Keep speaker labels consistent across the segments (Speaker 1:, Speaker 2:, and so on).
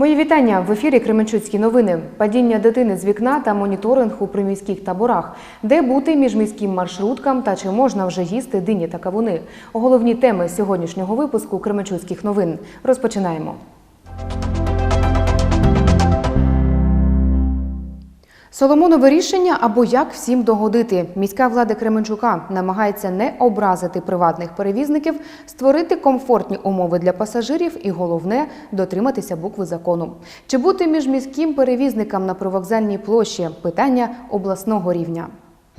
Speaker 1: Вітання в ефірі Кременчуцькі новини. Падіння дитини з вікна та моніторинг у приміських таборах, де бути між міським маршруткам та чи можна вже їсти дині та кавуни. Головні теми сьогоднішнього випуску Кременчуцьких новин. Розпочинаємо. Соломонове рішення або як всім догодити. Міська влада Кременчука намагається не образити приватних перевізників, створити комфортні умови для пасажирів і головне дотриматися букви закону. Чи бути міжміським перевізникам на привокзальній площі питання обласного рівня.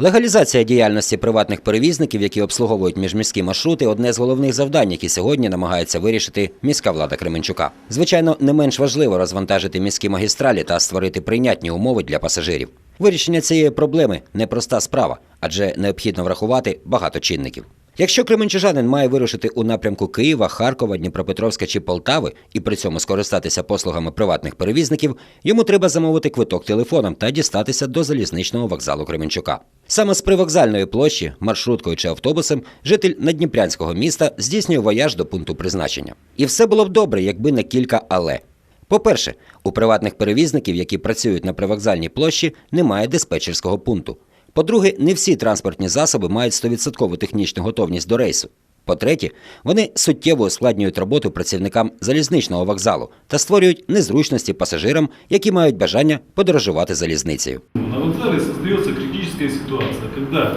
Speaker 2: Легалізація діяльності приватних перевізників, які обслуговують міжміські маршрути, одне з головних завдань, які сьогодні намагається вирішити міська влада Кременчука. Звичайно, не менш важливо розвантажити міські магістралі та створити прийнятні умови для пасажирів. Вирішення цієї проблеми непроста справа, адже необхідно врахувати багато чинників. Якщо кременчужанин має вирушити у напрямку Києва, Харкова, Дніпропетровська чи Полтави і при цьому скористатися послугами приватних перевізників, йому треба замовити квиток телефоном та дістатися до залізничного вокзалу Кременчука. Саме з привокзальної площі, маршруткою чи автобусом, житель надніпрянського міста здійснює вояж до пункту призначення. І все було б добре, якби не кілька але. По-перше, у приватних перевізників, які працюють на привокзальній площі, немає диспетчерського пункту. По-друге, не всі транспортні засоби мають 100% технічну готовність до рейсу. По-третє, вони суттєво ускладнюють роботу працівникам залізничного вокзалу та створюють незручності пасажирам, які мають бажання подорожувати залізницею.
Speaker 3: На вокзале создается критическая ситуация, когда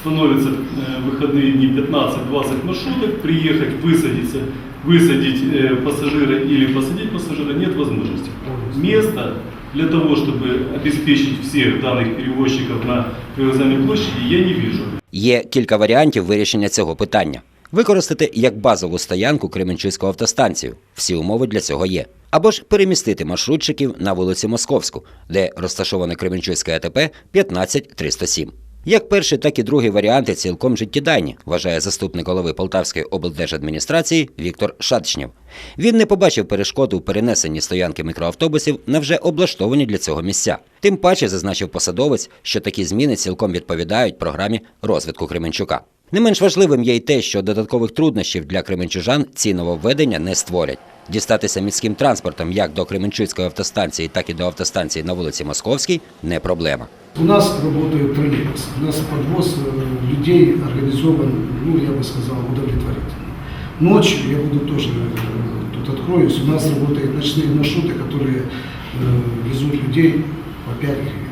Speaker 3: становятся э, выходные дни 15-20 маршруток, приехать, высадиться, высадить э, пассажира или посадить пассажира нет возможности. Места для того, чтобы обеспечить всех данных перевозчиков на привокзальной площади, я не вижу.
Speaker 2: Є кілька варіантів вирішення цього питання. Використати як базову стоянку Кременчуцьку автостанцію. Всі умови для цього є. Або ж перемістити маршрутчиків на вулицю Московську, де розташоване Кременчуцьке АТП 15307. Як перший, так і другий варіанти цілком життєдайні, вважає заступник голови Полтавської облдержадміністрації Віктор Шадшнєв. Він не побачив перешкоду у перенесенні стоянки мікроавтобусів на вже облаштовані для цього місця. Тим паче зазначив посадовець, що такі зміни цілком відповідають програмі розвитку Кременчука. Не менш важливим є й те, що додаткових труднощів для кременчужан ці нововведення не створять. Дістатися міським транспортом як до Кременчуцької автостанції, так і до автостанції на вулиці Московській не проблема.
Speaker 4: У нас работает троллейбус, у нас подвоз э, людей организован, ну, я бы сказал, удовлетворительно. Ночью, я буду тоже э, тут откроюсь, у нас работают ночные маршруты, которые э, везут людей по 5 гривен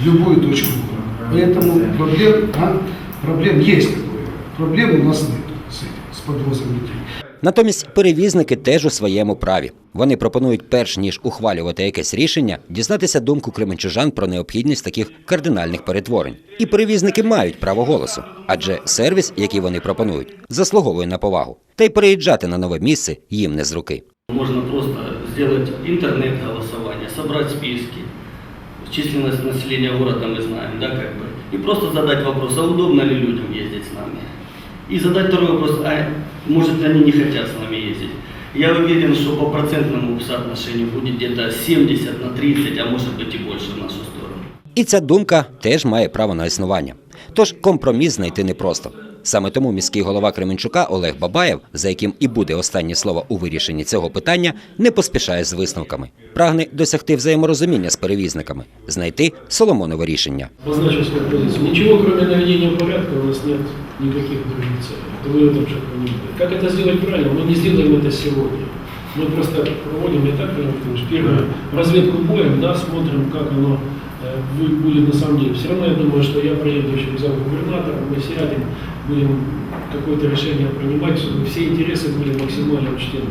Speaker 4: в любую точку города. Поэтому проблем, а, проблем есть такое. Проблем у нас нет с этим, с подвозом людей.
Speaker 2: Натомість перевізники теж у своєму праві. Вони пропонують, перш ніж ухвалювати якесь рішення, дізнатися думку кременчужан про необхідність таких кардинальних перетворень. І перевізники мають право голосу, адже сервіс, який вони пропонують, заслуговує на повагу. Та й переїжджати на нове місце їм не з руки.
Speaker 5: Можно просто сделать интернет-голосование, собрать списки. Численность населения города мы знаем, да, как бы. И просто задать вопрос, а удобно ли людям ездить с нами? И задать второй вопрос, а может они не хотят с нами ездить? Я уверен, что по процентному соотношению будет где-то 70 на 30, а может быть и больше в нашу сторону.
Speaker 2: І ця думка теж має право на існування. Тож компроміс знайти непросто. Саме тому міський голова Кременчука Олег Бабаєв, за яким і буде останнє слово у вирішенні цього питання, не поспішає з висновками. Прагне досягти взаєморозуміння з перевізниками, знайти соломонове рішення.
Speaker 6: обозначил свою позицию. Ничего, кроме наведения порядка, у нас нет никаких других целей. Это вы в этом же понимаете. Как это сделать правильно? Мы не сделаем это сегодня. Мы просто проводим не так, Иван первую разведку боем, да, смотрим, как оно э, будет, будет на самом деле. Все равно я думаю, что я проеду еще в зал губернатора, мы сядем, будем какое-то решение принимать, чтобы все интересы были максимально учтены.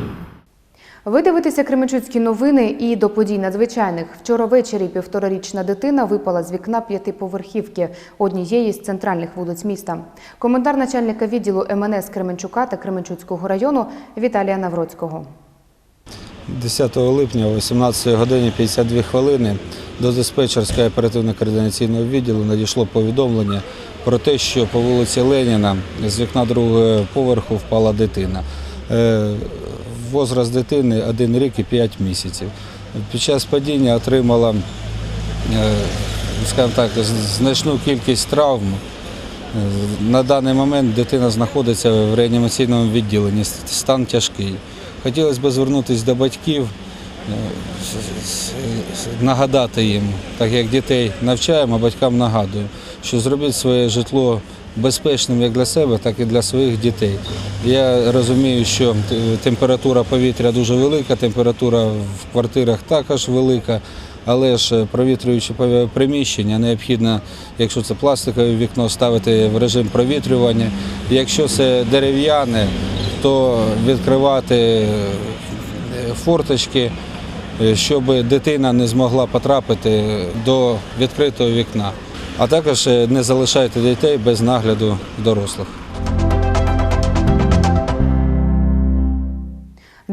Speaker 1: Ви дивитеся Кременчуцькі новини і до подій надзвичайних. Вчора ввечері півторарічна дитина випала з вікна п'ятиповерхівки однієї з центральних вулиць міста. Коментар начальника відділу МНС Кременчука та Кременчуцького району Віталія Навроцького.
Speaker 7: 10 липня о 18 годині 52 хвилини до диспетчерського оперативно-координаційного відділу надійшло повідомлення про те, що по вулиці Леніна з вікна другого поверху впала дитина. Е, Возраст дитини 1 рік і 5 місяців. Під час падіння отримала е, так, значну кількість травм. Е, На даний момент дитина знаходиться в реанімаційному відділенні, стан тяжкий. Хотілося б звернутися до батьків с- нагадати їм, так як дітей навчаємо, а батькам нагадуємо, що зробіть своє житло безпечним як для себе, так і для своїх дітей. Я розумію, що температура повітря дуже велика, температура в квартирах також велика. Але ж провітрюючи приміщення, необхідно, якщо це пластикове вікно, ставити в режим провітрювання. Якщо це дерев'яне, то відкривати е, форточки, е, щоб дитина не змогла потрапити до відкритого вікна. А також е, не залишайте дітей без нагляду дорослих.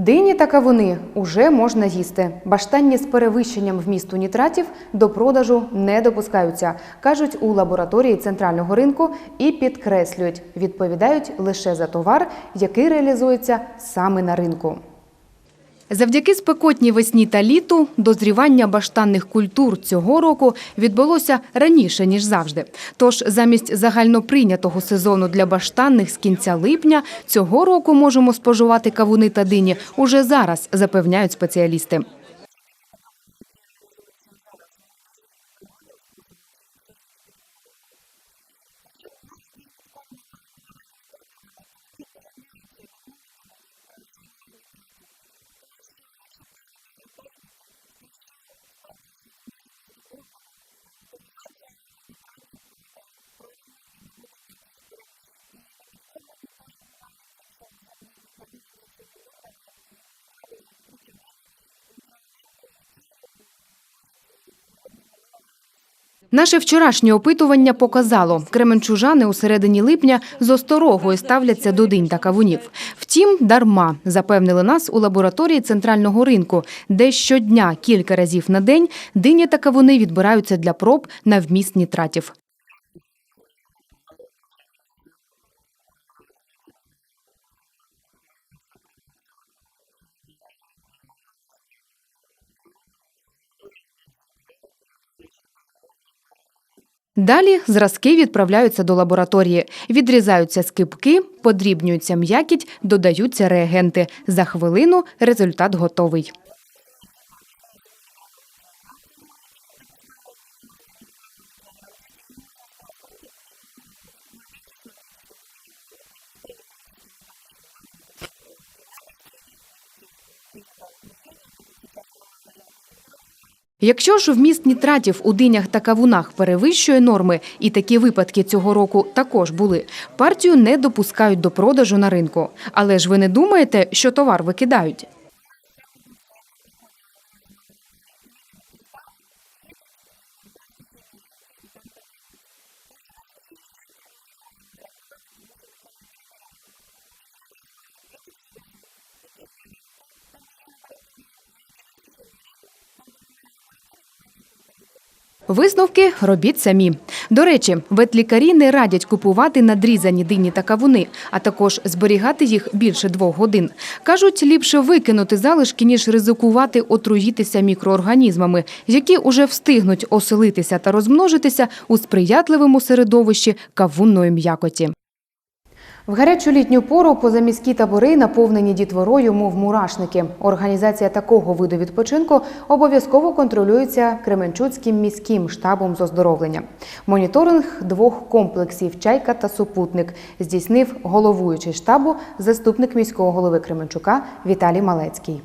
Speaker 1: Дині та кавуни уже можна їсти. Баштанні з перевищенням вмісту нітратів до продажу не допускаються, кажуть у лабораторії центрального ринку і підкреслюють, відповідають лише за товар, який реалізується саме на ринку. Завдяки спекотній весні та літу дозрівання баштанних культур цього року відбулося раніше ніж завжди. Тож замість загальноприйнятого сезону для баштанних з кінця липня цього року можемо споживати кавуни та дині уже зараз, запевняють спеціалісти. Наше вчорашнє опитування показало, кременчужани у середині липня з осторогою ставляться до динь та кавунів. Втім, дарма запевнили нас у лабораторії центрального ринку, де щодня кілька разів на день дині та кавуни відбираються для проб на вміст нітратів. Далі зразки відправляються до лабораторії, відрізаються скибки, подрібнюється м'якіть, додаються реагенти. За хвилину результат готовий. Якщо ж вміст нітратів у динях та кавунах перевищує норми, і такі випадки цього року також були, партію не допускають до продажу на ринку. Але ж ви не думаєте, що товар викидають? Висновки робіть самі. До речі, ветлікарі не радять купувати надрізані дині та кавуни, а також зберігати їх більше двох годин. Кажуть, ліпше викинути залишки, ніж ризикувати отруїтися мікроорганізмами, які уже встигнуть оселитися та розмножитися у сприятливому середовищі кавунної м'якоті. В гарячу літню пору позаміські табори наповнені дітворою, мов мурашники. Організація такого виду відпочинку обов'язково контролюється Кременчуцьким міським штабом з оздоровлення. Моніторинг двох комплексів Чайка та супутник здійснив головуючий штабу заступник міського голови Кременчука Віталій Малецький.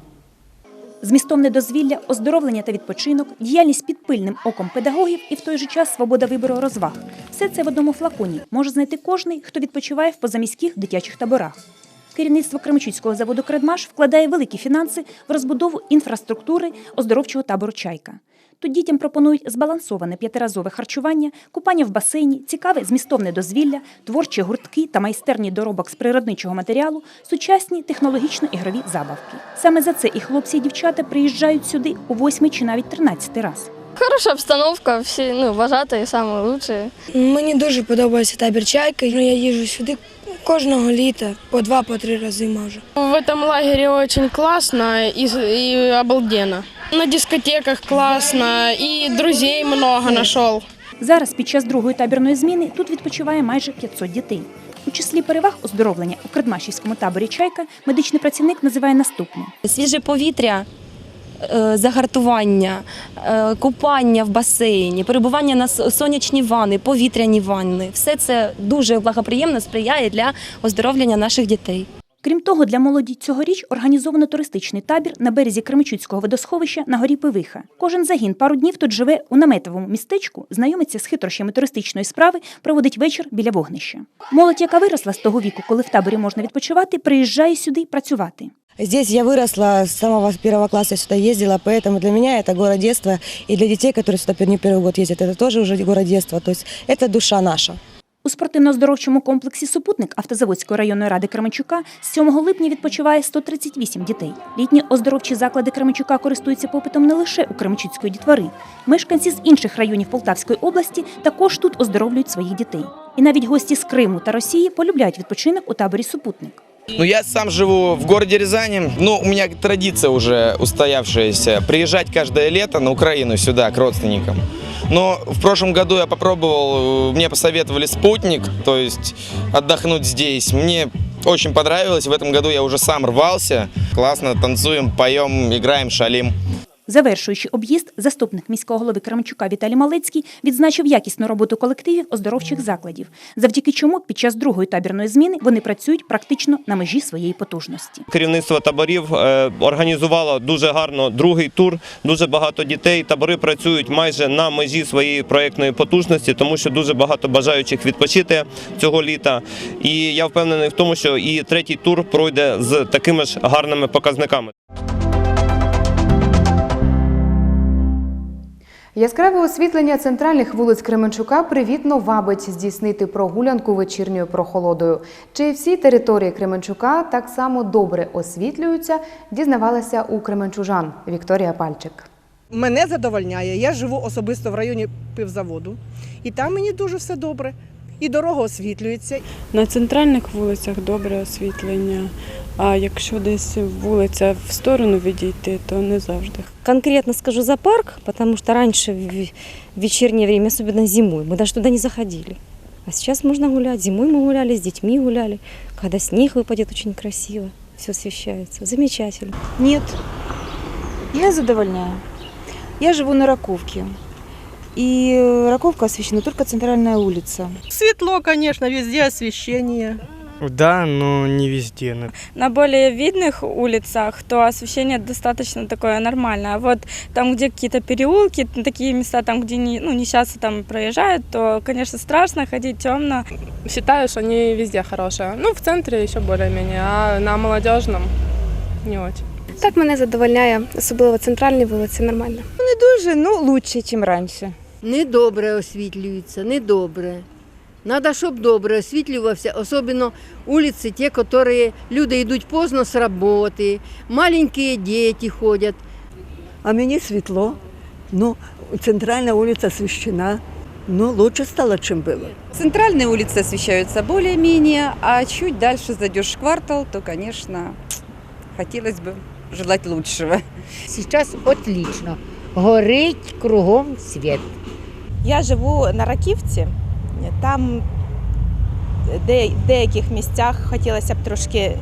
Speaker 8: Змістовне дозвілля, оздоровлення та відпочинок, діяльність під пильним оком педагогів і в той же час свобода вибору розваг. Все це в одному флаконі може знайти кожний, хто відпочиває в позаміських дитячих таборах. Керівництво Кременчуцького заводу Кредмаш вкладає великі фінанси в розбудову інфраструктури оздоровчого табору Чайка. Тут дітям пропонують збалансоване п'ятиразове харчування, купання в басейні, цікаве змістовне дозвілля, творчі гуртки та майстерні доробок з природничого матеріалу, сучасні технологічно-ігрові забавки. Саме за це і хлопці і дівчата приїжджають сюди у восьмий чи навіть тринадцятий раз.
Speaker 9: Хороша обстановка, всі ну, вважати саме лучше.
Speaker 10: Мені дуже подобається табір чайка. Ну, Я їжджу сюди кожного літа по два-по три рази можу.
Speaker 9: В этом лагере очень классно и, и обалденно. На дискотеках классно, и друзей много нашел.
Speaker 8: Зараз під час другої табірної зміни тут відпочиває майже 500 дітей. У числі переваг оздоровлення у Кредмашівському таборі Чайка медичний працівник називає наступне.
Speaker 11: Свіже повітря, загартування, е, купання в басейні, перебування на сонячні ванни, повітряні ванни. Все це дуже благоприємно сприяє для оздоровлення наших дітей.
Speaker 8: Крім того, для молоді цьогоріч організовано туристичний табір на березі Кременчуцького водосховища на горі Пивиха. Кожен загін пару днів тут живе у наметовому містечку, знайомиться з хитрощами туристичної справи, проводить вечір біля вогнища. Молодь, яка виросла з того віку, коли в таборі можна відпочивати, приїжджає сюди працювати.
Speaker 12: Здесь я выросла, с самого первого класса сюда ездила, поэтому для меня это город детства. И для детей, которые сюда не первый год ездят, это тоже уже город детства. То есть это душа наша.
Speaker 8: У спортивно-оздоровчому комплексі Супутник Автозаводської районної ради Кременчука з 7 липня відпочиває 138 дітей. Літні оздоровчі заклади Кременчука користуються попитом не лише у Кременчуцької дітвори. Мешканці з інших районів Полтавської області також тут оздоровлюють своїх дітей. І навіть гості з Криму та Росії полюбляють відпочинок у таборі Супутник.
Speaker 13: Ну, я сам живу в городе Рязани. Ну, у меня традиция уже устоявшаяся приезжать каждое лето на Украину сюда к родственникам. Но в прошлом году я попробовал, э, мне посоветовали спутник, то есть отдохнуть здесь. Мне очень понравилось. В этом году я уже сам рвался. Классно танцуем, поем, играем, шалим.
Speaker 8: Завершуючи об'їзд, заступник міського голови Кременчука Віталій Малецький відзначив якісну роботу колективів оздоровчих закладів, завдяки чому під час другої табірної зміни вони працюють практично на межі своєї потужності.
Speaker 14: Керівництво таборів е, організувало дуже гарно другий тур. Дуже багато дітей. Табори працюють майже на межі своєї проєктної потужності, тому що дуже багато бажаючих відпочити цього літа. І я впевнений в тому, що і третій тур пройде з такими ж гарними показниками.
Speaker 1: Яскраве освітлення центральних вулиць Кременчука привітно вабить здійснити прогулянку вечірньою прохолодою. Чи всі території Кременчука так само добре освітлюються, дізнавалася у кременчужан Вікторія Пальчик.
Speaker 15: Мене задовольняє. Я живу особисто в районі пивзаводу, і там мені дуже все добре І дорога освітлюється.
Speaker 16: На центральних вулицях добре освітлення, а якщо десь вулиця в сторону відійти, то не завжди.
Speaker 11: Конкретно скажу за парк, потому что раньше в вечернее время, особенно зимой, мы даже туда не заходили. А сейчас можно гулять. Зимой мы гуляли, с детьми гуляли. Когда снег выпадет, очень красиво. Все освещается. Замечательно.
Speaker 17: Нет, я задовольняю. Я живу на Раковке. И Раковка освещена только центральная улица.
Speaker 15: Светло, конечно, везде освещение.
Speaker 18: Да, но не везде.
Speaker 16: На более видных улицах, то освещение достаточно такое нормальное. А вот там, где какие-то переулки, такие места, там, где не, ну, не часто там проезжают, то, конечно, страшно ходить темно.
Speaker 9: Считаю, что они везде хорошие. Ну, в центре еще более-менее, а на молодежном не очень.
Speaker 17: Так мене задовольняє, особливо центральні вулиці, нормально.
Speaker 12: Не дуже, ну лучше, чем раньше.
Speaker 19: Недобре освітлюється, недобре. Надо, щоб добре освітлювався, особливо вулиці, ті, які люди йдуть поздно з роботи, маленькі діти ходять.
Speaker 20: А мені світло. Ну, центральная улица освещена. Ну, лучше стало, чем было.
Speaker 21: Центральные улицы освещаются более-менее, а чуть дальше зайдешь в квартал, то, конечно, хотелось бы желать лучшего.
Speaker 22: Сейчас отлично. Горить кругом світ.
Speaker 23: Я живу на Раківці. Там в деяких місцях хотілося б трошки, е,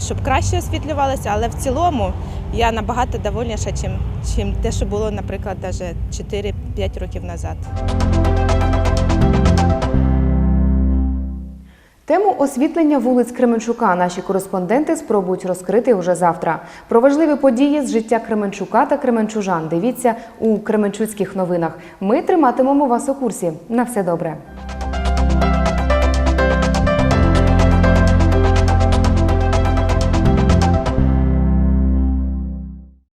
Speaker 23: щоб краще освітлювалося, але в цілому я набагато довольніша, чим, чим те, що було, наприклад, навіть 4-5 років назад.
Speaker 1: Тему освітлення вулиць Кременчука наші кореспонденти спробують розкрити уже завтра. Про важливі події з життя Кременчука та Кременчужан. Дивіться у Кременчуцьких новинах. Ми триматимемо вас у курсі. На все добре.